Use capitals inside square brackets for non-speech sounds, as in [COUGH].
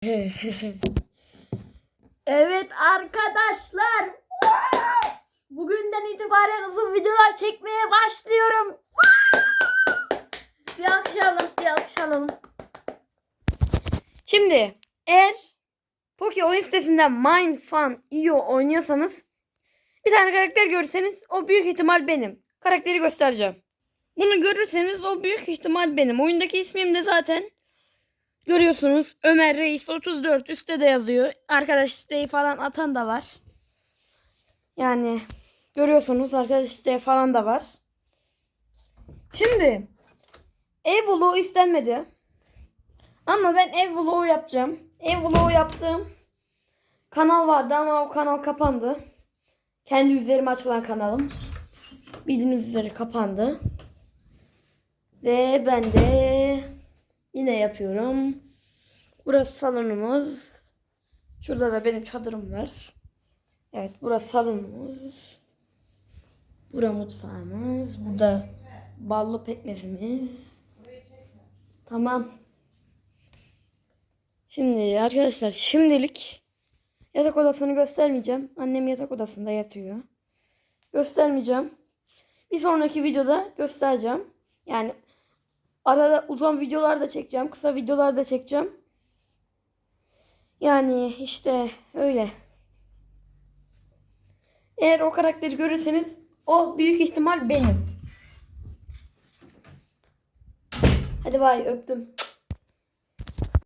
[LAUGHS] evet arkadaşlar. Bugünden itibaren uzun videolar çekmeye başlıyorum. bir alkışlayalım, bir alkışlayalım. Şimdi eğer Poki oyun sitesinden Mindfun.io oynuyorsanız bir tane karakter görürseniz o büyük ihtimal benim. Karakteri göstereceğim. Bunu görürseniz o büyük ihtimal benim. Oyundaki ismim de zaten görüyorsunuz. Ömer Reis 34 üstte de yazıyor. Arkadaş isteği falan atan da var. Yani görüyorsunuz arkadaş isteği falan da var. Şimdi ev vlogu istenmedi. Ama ben ev vlogu yapacağım. Ev vlogu yaptığım kanal vardı ama o kanal kapandı. Kendi üzerime açılan kanalım. Bildiğiniz üzere kapandı. Ve ben de yine yapıyorum. Burası salonumuz. Şurada da benim çadırım var. Evet burası salonumuz. Bura mutfağımız. Burada ballı pekmezimiz. Tamam. Şimdi arkadaşlar şimdilik yatak odasını göstermeyeceğim. Annem yatak odasında yatıyor. Göstermeyeceğim. Bir sonraki videoda göstereceğim. Yani arada uzun videolar da çekeceğim. Kısa videolar da çekeceğim. Yani işte öyle. Eğer o karakteri görürseniz o büyük ihtimal benim. Hadi bay öptüm.